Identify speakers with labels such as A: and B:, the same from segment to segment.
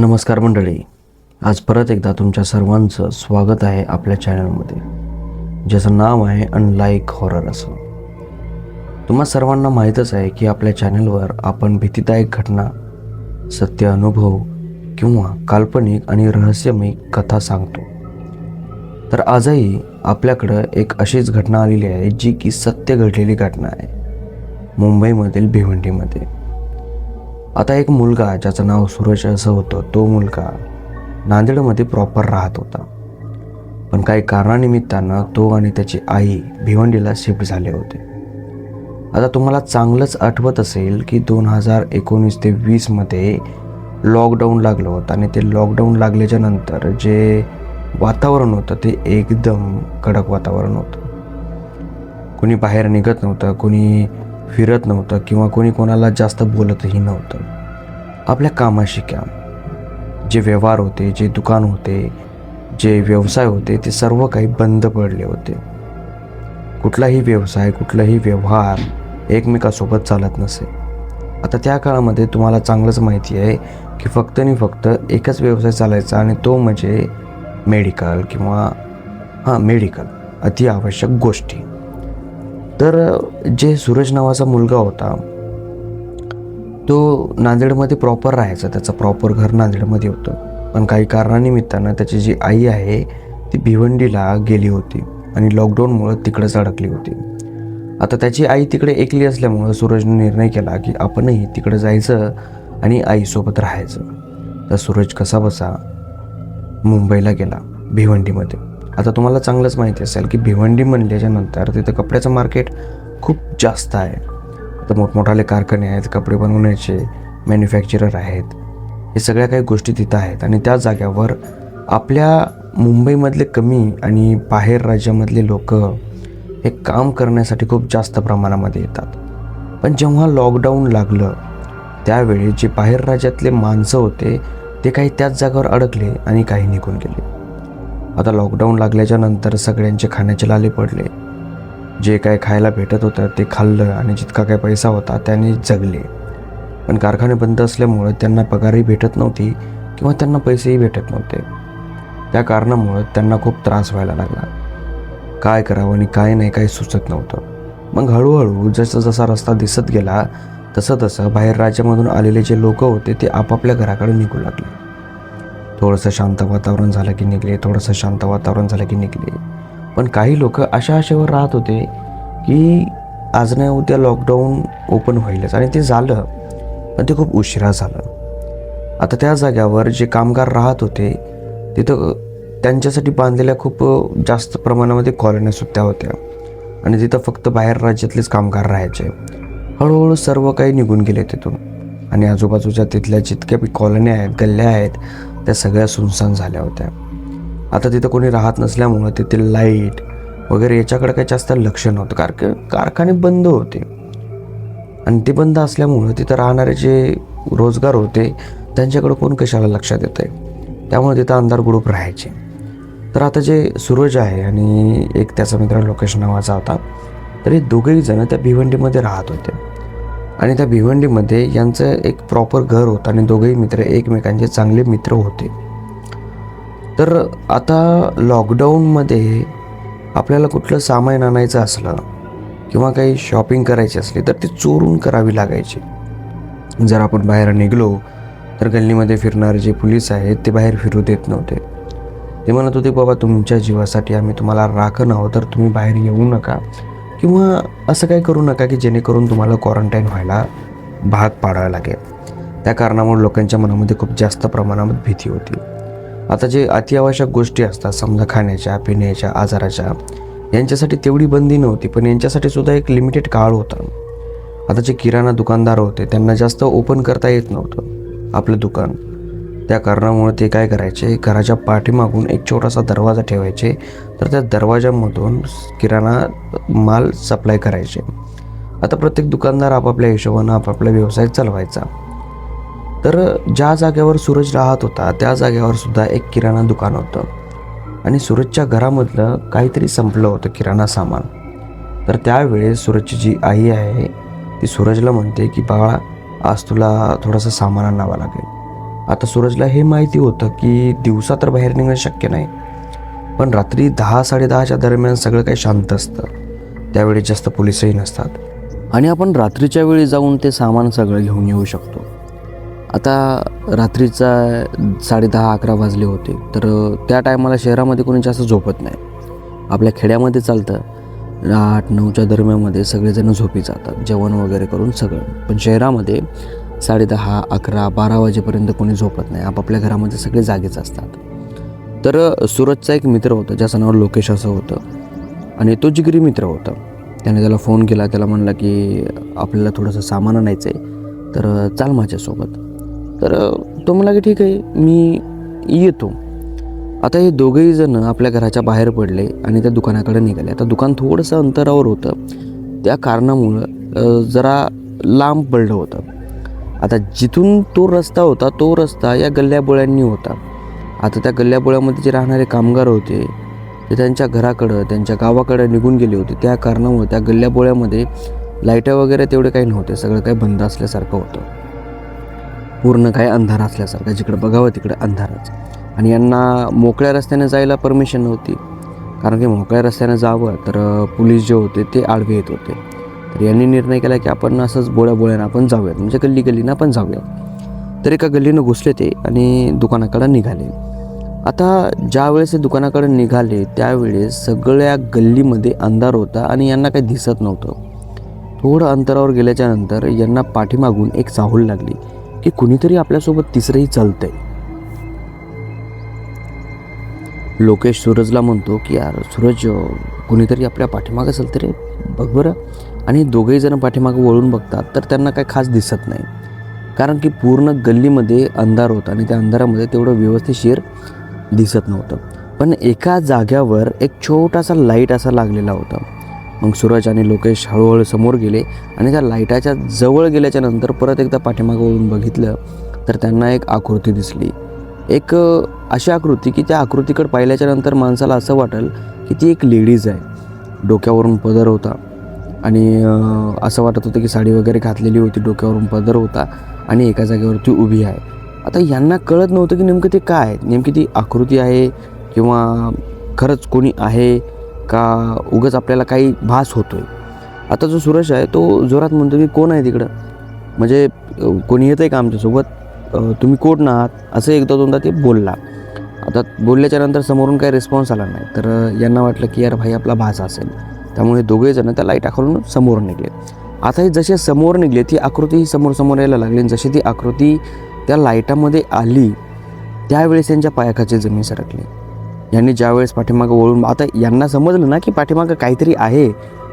A: नमस्कार मंडळी. आज परत एकदा तुमच्या सर्वांचं स्वागत आहे आपल्या चॅनलमध्ये ज्याचं नाव आहे अनलाईक हॉरर असं. तुम्हा सर्वांना माहीतच आहे की आपल्या चॅनलवर आपण भीतीदायक घटना सत्य अनुभव किंवा काल्पनिक आणि रहस्यमय कथा सांगतो. तर आजही आपल्याकडं एक अशीच घटना आलेली आहे जी की सत्य घडलेली घटना आहे. मुंबईमधील भिवंडीमध्ये. आता एक मुलगा ज्याचं नाव सूरज असं होतं तो मुलगा नांदेडमध्ये प्रॉपर राहत होता. पण काही कारणानिमित्तानं तो आणि त्याची आई भिवंडीला शिफ्ट झाले होते. आता तुम्हाला चांगलंच आठवत असेल की दोन हजार एकोणीस ते वीसमध्ये लॉकडाऊन लागलं होतं आणि ते लॉकडाऊन लागल्याच्या नंतर जे वातावरण होतं ते एकदम कडक वातावरण होतं. कोणी बाहेर निघत नव्हतं कुणी फिरत नव्हतं किंवा कोणी कोणाला जास्त बोलतही नव्हतं. आपल्या कामाशी काम. जे व्यवहार होते जे दुकान होते जे व्यवसाय होते ते सर्व काही बंद पडले होते. कुठलाही व्यवसाय कुठलाही व्यवहार एकमेकासोबत चालत नसे. आता त्या काळामध्ये तुम्हाला चांगलंच माहिती आहे की फक्त आणि फक्त एकच व्यवसाय चालायचा आणि तो म्हणजे मेडिकल किंवा हां मेडिकल. अति आवश्यक गोष्टी. तर जे सूरज नावाचा मुलगा होता तो नांदेडमध्ये प्रॉपर राहायचा. त्याचं प्रॉपर घर नांदेडमध्ये होतं. पण काही कारणानिमित्तानं त्याची जी आई आहे ती भिवंडीला गेली होती आणि लॉकडाऊनमुळं तिकडेच अडकली होती. आता त्याची आई तिकडे एकली असल्यामुळं सूरजने निर्णय केला की आपणही तिकडे जायचं आणि आईसोबत राहायचं. तर सूरज कसा बसा मुंबईला गेला भिवंडीमध्ये. आता तुम्हाला चांगलंच माहिती असेल की भिवंडी म्हणल्याच्या नंतर तिथं कपड्याचं मार्केट खूप जास्त आहे. आता मोठमोठाले कारखाने आहेत कपडे बनवण्याचे मॅन्युफॅक्चरर आहेत. हे सगळ्या काही गोष्टी तिथं आहेत आणि त्या जाग्यावर आपल्या मुंबईमधले कमी आणि बाहेर राज्यामधले लोक हे काम करण्यासाठी खूप जास्त प्रमाणामध्ये येतात. पण जेव्हा लॉकडाऊन लागलं त्यावेळी जे बाहेर राज्यातले माणसं होते ते काही त्याच जागेवर अडकले आणि काही निघून गेले. आता लॉकडाऊन लागल्याच्या नंतर सगळ्यांचे खाण्याचे लाले पडले. जे काय खायला भेटत होतं ते खाल्लं आणि जितका काय पैसा होता त्याने जगले. पण कारखाने बंद असल्यामुळं त्यांना पगारही भेटत नव्हती किंवा त्यांना पैसेही भेटत नव्हते. त्या कारणामुळं त्यांना खूप त्रास व्हायला लागला. काय करावं आणि काय नाही काही सुचत नव्हतं. मग हळूहळू जसं जसा रस्ता दिसत गेला तसं तसं बाहेर राज्यामधून आलेले जे लोक होते ते आपापल्या घराकडे निघू लागले. थोडंसं शांत वातावरण झालं की निघले थोडंसं शांत वातावरण झालं की निघले. पण काही लोक अशा आशेवर राहत होते की आज नाही उद्या लॉकडाऊन ओपन होईलच आणि ते झालं पण ते खूप उशिरा झालं. आता त्या जाग्यावर जे कामगार राहत होते तिथं त्यांच्यासाठी बांधलेल्या खूप जास्त प्रमाणामध्ये कॉलन्या सुद्धा होत्या. आणि तिथं फक्त बाहेर राज्यातलेच कामगार राहायचे. हळूहळू सर्व काही निघून गेले तिथून. आणि आजूबाजूच्या तिथल्या जितक्या बी कॉलन्या आहेत गल्ल्या आहेत त्या सगळ्या सुनसान झाल्या होत्या. आता तिथं कोणी राहत नसल्यामुळं तिथे लाइट वगैरे याच्याकडे काही जास्त लक्ष नव्हतं. कार कारखाने बंद होते. आणि ते बंद असल्यामुळं तिथं राहणारे जे रोजगार होते त्यांच्याकडं कोण कशाला लक्षात येत आहे त्यामुळे तिथं अंधार ग्रुप राहायचे. तर आता जे सूरज आहे आणि एक त्याचा मित्र लोकेश नावाचा होता तर हे जण त्या भिवंडीमध्ये राहत होते. आणि त्या भिवंडीमध्ये यांचं एक प्रॉपर घर होतं आणि दोघेही मित्र एकमेकांचे चांगले मित्र होते. तर आता लॉकडाऊनमध्ये आपल्याला कुठलं सामान आणायचं असलं किंवा काही शॉपिंग करायची असली तर ती चोरून करावी लागायची. जर आपण बाहेर निघलो तर गल्लीमध्ये फिरणारे जे पोलीस आहेत ते बाहेर फिरू देत नव्हते. ते म्हणत होते बाबा तुमच्या जीवासाठी आम्ही तुम्हाला राखण आहोत तर तुम्ही बाहेर येऊ नका. किंवा असं काही करू नका की जेणेकरून तुम्हाला क्वारंटाईन व्हायला भाग पाडावा लागेल. त्या कारणामुळे लोकांच्या मनामध्ये खूप जास्त प्रमाणामध्ये भीती होती. आता जे अतिआवश्यक गोष्टी असतात समजा खाण्याच्या पिण्याच्या आजाराच्या यांच्यासाठी तेवढी बंदी नव्हती पण यांच्यासाठी सुद्धा एक लिमिटेड काळ होता. आता जे किराणा दुकानदार होते त्यांना जास्त ओपन करता येत नव्हतं. आपलं दुकान. त्या कारणामुळे ते काय करायचे? घराच्या पाठीमागून एक छोटासा दरवाजा ठेवायचे. तर त्या दरवाजामधून किराणा माल सप्लाय करायचे. आता प्रत्येक दुकानदार आपापल्या हिशोबानं आपापला व्यवसाय चालवायचा. तर ज्या जागेवर सूरज राहत होता त्या जागेवर सुद्धा एक किराणा दुकान होतं. आणि सूरजच्या घरामधलं काहीतरी संपलं होतं किराणा सामान. तर त्यावेळेस सूरजची जी आई आहे ती सूरजला म्हणते की बाळा आज तुला थोडंसं सामान आणावं लागेल. आता सूरजला हे माहिती होतं की दिवसा तर बाहेर निघणं शक्य नाही पण रात्री दहा साडेदहाच्या दरम्यान सगळं काही शांत असतं. त्यावेळी जास्त पोलिसही नसतात. आणि आपण रात्रीच्या वेळी जाऊन ते सामान सगळं घेऊन येऊ शकतो. आता रात्रीचा साडेदहा अकरा वाजले होते तर त्या टायमाला शहरामध्ये कोणी जास्त झोपत नाही. आपल्या खेड्यामध्ये चालतं. आठ नऊच्या दरम्यामध्ये सगळेजण झोपी जातात जेवण वगैरे करून सगळं. पण शहरामध्ये साडेदहा अकरा बारा वाजेपर्यंत कोणी झोपत नाही. आपापल्या घरामध्ये सगळे जागेच असतात. तर सूरजचा एक मित्र होता ज्याचं नाव लोकेश असं होतं. आणि तो जिगरी मित्र होता. त्याने त्याला फोन केला त्याला म्हणला की आपल्याला थोडंसं सामान आणायचं आहे तर चाल माझ्यासोबत. तर तो म्हणला की ठीक आहे मी येतो. आता हे दोघेही जण आपल्या घराच्या बाहेर पडले आणि त्या दुकानाकडे निघाले. आता दुकान थोडंसं अंतरावर होतं. त्या कारणामुळं जरा लांब पडलं होतं. आता जिथून तो रस्ता होता तो रस्ता या गल्ल्याबोळ्यांनी होता. आता त्या गल्ल्याबोळ्यामध्ये जे राहणारे कामगार होते ते त्यांच्या घराकडं त्यांच्या गावाकडं निघून गेले होते. त्या कारणामुळे त्या गल्ल्याबोळ्यामध्ये लाईटा वगैरे तेवढे काही नव्हते. सगळं काही बंद असल्यासारखं होतं. पूर्ण काय अंधार असल्यासारखं. जिकडं बघावं तिकडे अंधारच. आणि यांना मोकळ्या रस्त्याने जायला परमिशन नव्हती. कारण की मोकळ्या रस्त्याने जावं तर पोलीस जे होते ते आडवे येत होते. तर यांनी निर्णय केला की आपण असंच बोळ्या बोळ्यानं आपण जाऊयात. म्हणजे गल्ली गल्लीनं आपण जाऊयात. तर एका गल्लीनं घुसले ते आणि दुकानाकडे निघाले. आता ज्यावेळेस ते दुकानाकडे निघाले त्यावेळेस सगळ्या गल्लीमध्ये अंधार होता आणि यांना काही दिसत नव्हतं. थोडं अंतरावर गेल्याच्यानंतर यांना पाठीमागून एक चाहूल लागली की कुणीतरी आपल्यासोबत तिसरंही चालतंय. लोकेश सूरजला म्हणतो की यार सूरज कुणीतरी आपल्या पाठीमागं असेल तरी बघ बरं. आणि दोघेही जण पाठीमागं वळून बघतात तर त्यांना काही खास दिसत नाही. कारण की पूर्ण गल्लीमध्ये अंधार होता आणि त्या अंधारामध्ये तेवढं व्यवस्थितशीर दिसत नव्हतं. पण एका जाग्यावर एक छोटासा लाइट असा लागलेला होता. मग सूरज आणि लोकेश हळूहळू समोर गेले आणि त्या लाईटाच्या जवळ गेल्याच्यानंतर परत एकदा पाठीमागं वळून बघितलं तर त्यांना एक आकृती दिसली. एक अशी आकृती की त्या आकृतीकडे पाहिल्याच्या नंतर माणसाला असं वाटेल की ती एक लेडीज आहे. डोक्यावरून पदर होता. आणि असं वाटत होतं की साडी वगैरे घातलेली होती डोक्यावरून पदर होता आणि एका जागेवरती उभी आहे. आता यांना कळत नव्हतं की नेमकं ते काय आहे नेमकी ती आकृती आहे किंवा खरंच कोणी आहे का? उगच आपल्याला काही भास होतो आहे आता जो सुरेश आहे तो जोरात म्हणतो की कोण आहे तिकडं? म्हणजे कोणी येतं आहे का आमच्यासोबत? तुम्ही कोण आहात? असं एकदा दोनदा ते बोलला. आता बोलल्याच्यानंतर समोरून काही रिस्पॉन्स आला नाही. तर यांना वाटलं की यार भाई आपला भास असेल. त्यामुळे दोघे जण त्या लाईटाखालून समोर निघले. आता हे जसे समोर निघले ती आकृती ही समोर समोर यायला लागली. आणि जशी ती आकृती त्या लाईटामध्ये आली त्यावेळेस यांच्या पायाखाची जमीन सरकली. यांनी ज्यावेळेस पाठीमागं वळून आता यांना समजलं ना की पाठीमागं काहीतरी आहे.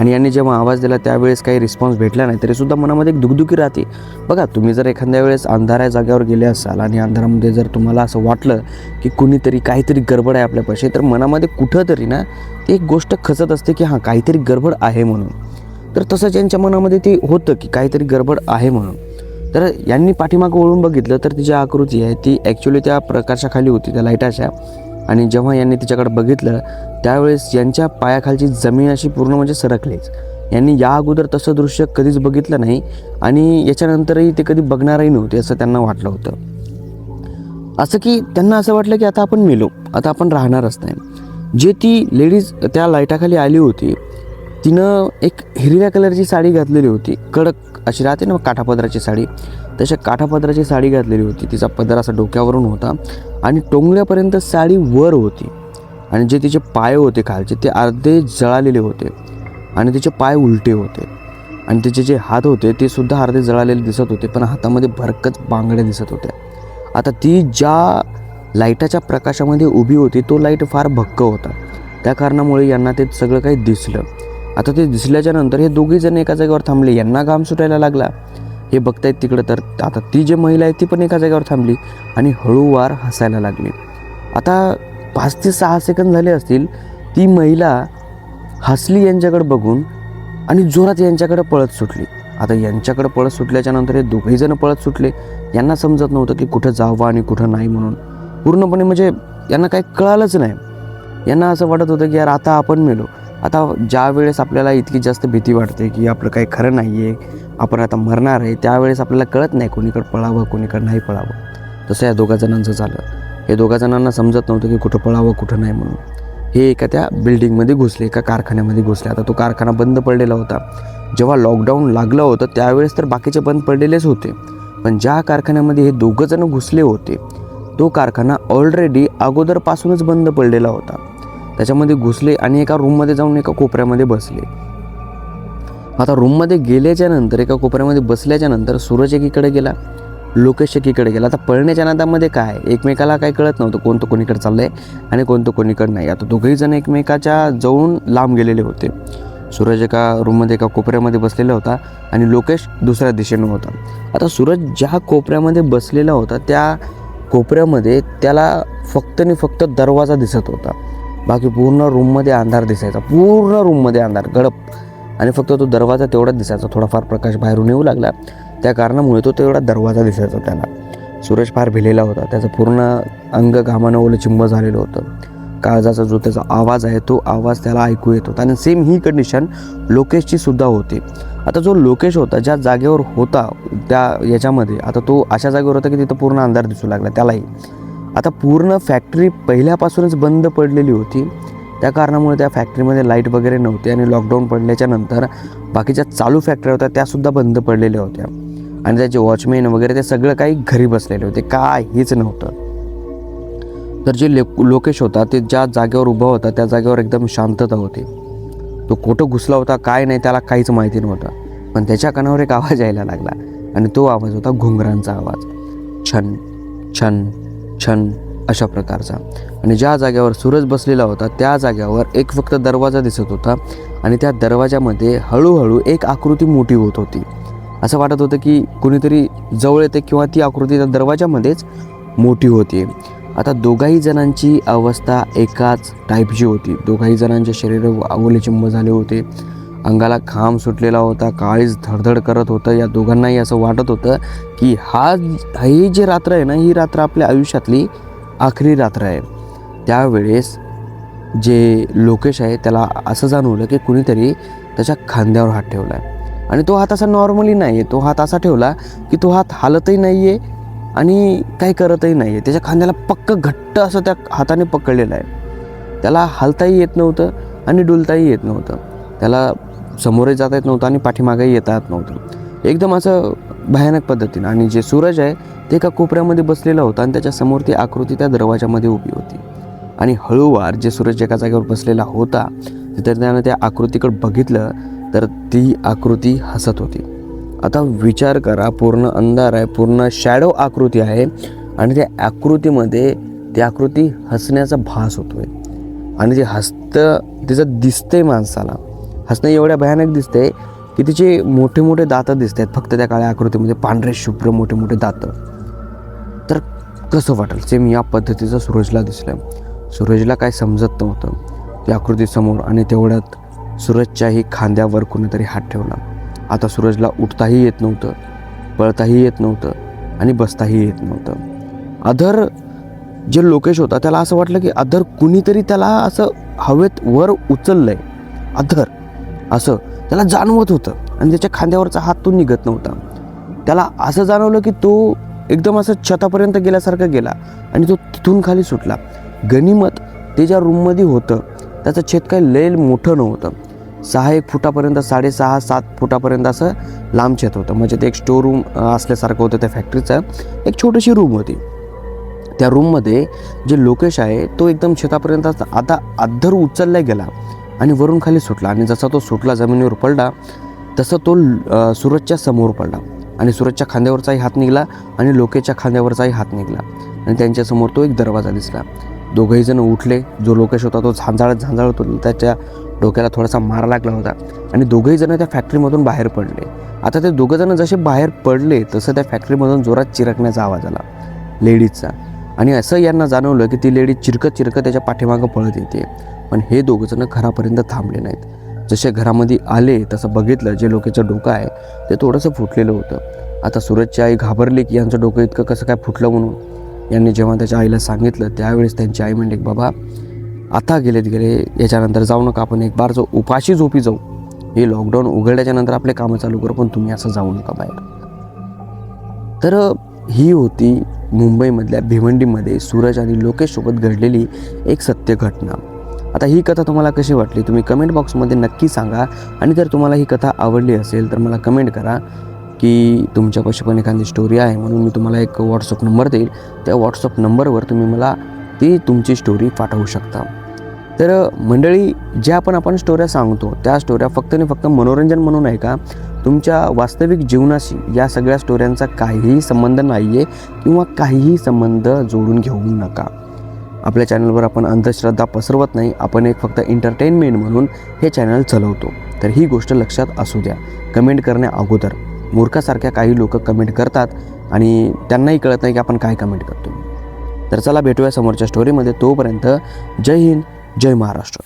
A: आणि यांनी जेव्हा आवाज दिला त्यावेळेस काही रिस्पॉन्स भेटला नाही तरीसुद्धा मनामध्ये एक दुखदुखी राहते. बघा तुम्ही जर एखाद्या वेळेस अंधाऱ्या जागेवर गेले असाल आणि अंधारामध्ये जर तुम्हाला असं वाटलं की कुणीतरी काहीतरी गडबड आहे आपल्यापाशी तर मनामध्ये कुठंतरी ना ती एक गोष्ट खचत असते की हां काहीतरी गडबड आहे म्हणून. तर तसंच यांच्या मनामध्ये ते होतं की काहीतरी गडबड आहे म्हणून. तर यांनी पाठीमागं वळून बघितलं तर ती जी आकृती आहे ती ॲक्च्युली त्या प्रकाशाखाली होती त्या लाईटाच्या आणि जेव्हा यांनी तिच्याकडे बघितलं त्यावेळेस यांच्या पायाखालची जमीन अशी पूर्ण म्हणजे सरकलीच. यांनी या अगोदर तसं दृश्य कधीच बघितलं नाही आणि याच्यानंतरही ते कधी बघणारही नव्हते असं त्यांना वाटलं होतं. असं की त्यांना असं वाटलं की आता आपण मेलो आता आपण राहणारच नाही. जे ती लेडीज त्या लाईटाखाली आली होती तिनं एक हिरव्या कलरची साडी घातलेली होती कडक अशी राहते ना काठापदराची साडी. तशा काठापदराची साडी घातलेली होती. तिचा पदर असा डोक्यावरून होता आणि टोंगल्यापर्यंत साडी वर होती. आणि जे तिचे पाय होते खालचे ते अर्धे जळालेले होते आणि तिचे पाय उलटे होते. आणि तिचे जे हात होते ते सुद्धा अर्धे जळालेले दिसत होते पण हातामध्ये भरकच बांगड्या दिसत होत्या. आता ती ज्या लाईटाच्या प्रकाशामध्ये उभी होती तो लाइट फार भक्क होता. त्या कारणामुळे यांना ते सगळं काही दिसलं. आता ते दिसल्याच्या नंतर हे दोघे जण एका जागेवर थांबले. यांना घाम सुटायला लागला. हे बघतायत तिकडं तर आता ती जी महिला आहे ती पण एका जागेवर थांबली आणि हळूवार हसायला लागली. आता पाच ते सहा सेकंद झाले असतील ती महिला हसली यांच्याकडे बघून आणि जोरात यांच्याकडे पळत सुटली. आता यांच्याकडे पळत सुटल्याच्या नंतर हे दोघेही जण पळत सुटले. यांना समजत नव्हतं की कुठं जावं आणि कुठं नाही म्हणून. पूर्णपणे म्हणजे यांना काही कळालंच नाही. यांना असं वाटत होतं की यार आता आपण मेलो. आता ज्या वेळेस आपल्याला इतकी जास्त भीती वाटते की आपलं काही खरं नाही आहे आपण आता मरणार आहे त्यावेळेस आपल्याला कळत नाही कोणीकडं पळावं कोणीकडं नाही पळावं. तसं या दोघा जणांचं झालं. हे दोघा जणांना समजत नव्हतं की कुठं पळावं कुठं नाही म्हणून. हे एका त्या बिल्डिंगमध्ये घुसले एका कारखान्यामध्ये घुसले. आता तो कारखाना बंद पडलेला होता. जेव्हा लॉकडाऊन लागलं होतं त्यावेळेस तर बाकीचे बंद पडलेलेच होते. पण ज्या कारखान्यामध्ये हे दोघं जण घुसले होते तो कारखाना ऑलरेडी अगोदरपासूनच बंद पडलेला होता. त्याच्यामध्ये घुसले आणि एका रूममध्ये जाऊन एका कोपऱ्यामध्ये बसले. आता रूममध्ये गेल्याच्यानंतर एका कोपऱ्यामध्ये बसल्याच्या नंतर सूरज एकीकडे गेला लोकेश एकीकडे गेला. आता पळण्याच्या नादामध्ये काय? एकमेकाला काय कळत नव्हतं कोणतं कोणीकडे चाललं आहे आणि कोणतं कोणीकडे नाही. आता दोघेही जण एकमेकाच्या जवळून लांब गेलेले होते. सूरज एका रूममध्ये एका कोपऱ्यामध्ये बसलेला होता आणि लोकेश दुसऱ्या दिशेनं होता. आता सूरज ज्या कोपऱ्यामध्ये बसलेला होता त्या कोपऱ्यामध्ये त्याला फक्त आणि फक्त दरवाजा दिसत होता. बाकी पूर्ण रूममध्ये अंधार दिसायचा. पूर्ण रूममध्ये अंधार गडप. आणि फक्त तो दरवाजा तेवढाच दिसायचा थोडाफार प्रकाश बाहेरून येऊ लागला. त्या कारणामुळे तो तेवढा दरवाजा दिसायचा त्याला. सूरज फार भिलेला होता. त्याचं पूर्ण अंग घामानं ओलं चिंब झालेलं होतं. काळजाचा जो त्याचा आवाज आहे तो आवाज त्याला ऐकू येत होता. आणि सेम ही कंडिशन लोकेशची सुद्धा होती. आता जो लोकेश होता ज्या जागेवर होता त्या याच्यामध्ये आता तो अशा जागेवर होता की तिथं पूर्ण अंधार दिसू लागला. त्यालाही. आता पूर्ण फॅक्टरी पहिल्यापासूनच बंद पडलेली होती. त्या कारणामुळे त्या फॅक्टरीमध्ये लाइट वगैरे नव्हती आणि लॉकडाऊन पडल्याच्या नंतर बाकीच्या चालू फॅक्टऱ्या होत्या त्यासुद्धा बंद पडलेल्या होत्या. आणि त्याचे वॉचमॅन वगैरे ते सगळं काही घरी बसलेले होते काहीच नव्हतं. तर जे ले लोकेश होता ते ज्या जागेवर उभा होता त्या जागेवर एकदम शांतता होती. तो कुठं घुसला होता काय नाही त्याला काहीच माहिती नव्हतं. पण त्याच्या कानावर एक आवाज यायला लागला आणि तो आवाज होता घुंगरांचा आवाज. छन छन छान अशा प्रकारचा. आणि ज्या जाग्यावर सूरज बसलेला होता त्या जाग्यावर एक फक्त दरवाजा दिसत होता आणि त्या दरवाजामध्ये हळूहळू एक आकृती मोठी होत होती. असं वाटत होतं की कुणीतरी जवळ येते किंवा ती आकृती त्या दरवाजामध्येच मोठी होती. आता दोघाही जणांची अवस्था एकाच टाईपची होती. दोघाही जणांचे शरीर अवलेचिंब झाले होते. अंगाला खांब सुटलेला होता काळीच धडधड करत होतं. या दोघांनाही असं वाटत होतं की हा ही जी रात्र आहे ना ही रात्र आपल्या आयुष्यातली आखरी रात्र आहे. त्यावेळेस जे लोकेश आहे त्याला असं जाणवलं की कुणीतरी त्याच्या खांद्यावर हात ठेवला आहे. आणि तो हात असा नॉर्मली नाही आहे तो हात असा ठेवला की तो हात हालतही नाही आहे आणि काही करतही नाही आहे त्याच्या खांद्याला पक्क घट्ट असं त्या हाताने पकडलेलं आहे. त्याला हालताही येत नव्हतं आणि डुलताही येत नव्हतं. त्याला समोरही जाता येत नव्हतं आणि पाठीमागेही येता येत नव्हतं. एकदम असं भयानक पद्धतीनं. आणि जे सूरज आहे ते एका कोपऱ्यामध्ये बसलेला होता आणि त्याच्यासमोर ती आकृती त्या दरवाजामध्ये उभी होती. आणि हळूवार जे सूरज एका जागेवर बसलेला होता तर त्यानं त्या आकृतीकडे बघितलं तर ती आकृती हसत होती. आता विचार करा पूर्ण अंधार आहे पूर्ण शॅडो आकृती आहे आणि त्या आकृतीमध्ये ती आकृती हसण्याचा भास होतोय. आणि ते हसतं तिचं दिसतंय माणसाला. हसणं एवढ्या भयानक दिसते की तिचे मोठे मोठे दातं दिसत आहेत फक्त त्या काळ्या आकृतीमध्ये पांढरे शुभ्र मोठे मोठे दातं. तर कसं वाटेल? सेम या पद्धतीचं सूरजला दिसलं सूरजला काय समजत नव्हतं. त्या आकृतीसमोर आणि तेवढ्यात सूरजच्याही खांद्यावर कुणीतरी हात ठेवला. आता सूरजला उठताही येत नव्हतं पळताही येत नव्हतं आणि बसताही येत नव्हतं. अधर जे लोकेश होता त्याला असं वाटलं की अधर कुणीतरी त्याला असं हवेत वर उचललं आहे अधर असं त्याला जाणवत होतं. आणि त्याच्या खांद्यावरचा हात तो निघत नव्हता. त्याला असं जाणवलं की तो एकदम असं छतापर्यंत गेल्यासारखा गेला आणि तो तिथून खाली सुटला. गनिमत ते ज्या रूममध्ये होतं त्याचं छेद काही लय मोठं नव्हतं. सहा एक फुटापर्यंत साडेसहा सात फुटापर्यंत असं लांब छेद होतं. म्हणजे ते एक स्टोर रूम असल्यासारखं होतं त्या फॅक्टरीचं. एक छोटीशी रूम होती. त्या रूममध्ये जे लोकेश आहे तो एकदम छतापर्यंत असं आता अद्धर उचलला गेला. आणि वरून खाली सुटला. आणि जसा तो सुटला जमिनीवर पडला तसं तो सूरजच्या समोर पडला. आणि सूरजच्या खांद्यावरचाही हात निघाला आणि लोकेच्या खांद्यावरचाही हात निघाला. आणि त्यांच्यासमोर तो एक दरवाजा दिसला. दोघंही जण उठले. जो लोकेश होता तो झांजाळत झांजाळत होता. त्याच्या डोक्याला थोडासा मार लागला होता. आणि दोघंही जण त्या फॅक्टरीमधून बाहेर पडले. आता ते दोघं जण जसे बाहेर पडले तसं त्या फॅक्टरीमधून जोरात चिरकण्याचा आवाज आला. लेडीजचा. आणि असं यांना जाणवलं की ती लेडीज चिरकत चिरकत त्याच्या पाठीमागं पळत येते. पण हे दोघं जण घरापर्यंत थांबले नाहीत. जसे घरामध्ये आले तसं बघितलं. जे लोकेचं डोकं आहे ते थोडंसं फुटलेलं होतं. आता सूरजची आई घाबरली की यांचं डोकं इतकं कसं काय फुटलं म्हणून. यांनी जेव्हा त्याच्या आईला सांगितलं त्यावेळेस त्यांची आई म्हणली बाबा आता गेलेत गेले याच्यानंतर जाऊ नका. आपण एक बार जो उपाशी झोपी जाऊ. हे लॉकडाऊन उघडल्याच्या नंतर आपले कामं चालू करू पण तुम्ही असं जाऊ नका बाहेर. तर ही होती मुंबईमधल्या भिवंडीमध्ये सूरज आणि लोकेशसोबत घडलेली एक सत्य घटना. आता ही कथा तुम्हाला कशी वाटली? तुम्ही कमेंट बॉक्समध्ये नक्की सांगा. आणि जर तुम्हाला ही कथा आवडली असेल तर मला कमेंट करा की तुमच्यापाशी पण एखादी स्टोरी आहे म्हणून मी तुम्हाला एक व्हॉट्सअप नंबर देईल. त्या व्हॉट्सअप नंबरवर तुम्ही मला ती तुमची स्टोरी पाठवू शकता. तर मंडळी ज्या पण आपण स्टोऱ्या सांगतो त्या स्टोऱ्या फक्त आणि फक्त मनोरंजन म्हणून आहे का? तुमच्या वास्तविक जीवनाशी या सगळ्या स्टोऱ्यांचा काहीही संबंध नाही आहे किंवा काहीही संबंध जोडून घेऊ नका. आपल्या चॅनलवर आपण अंधश्रद्धा पसरवत नाही आपण एक फक्त एंटरटेनमेंट म्हणून हे चॅनल चालवतो. तर ही गोष्ट लक्षात असू द्या. कमेंट करण्या अगोदर. मूर्खासारख्या काही लोक कमेंट करतात आणि त्यांनाही कळत नाही की आपण काय कमेंट करतो तर चला भेटूया समोरच्या स्टोरीमध्ये तोपर्यंत जय हिंद जय महाराष्ट्र.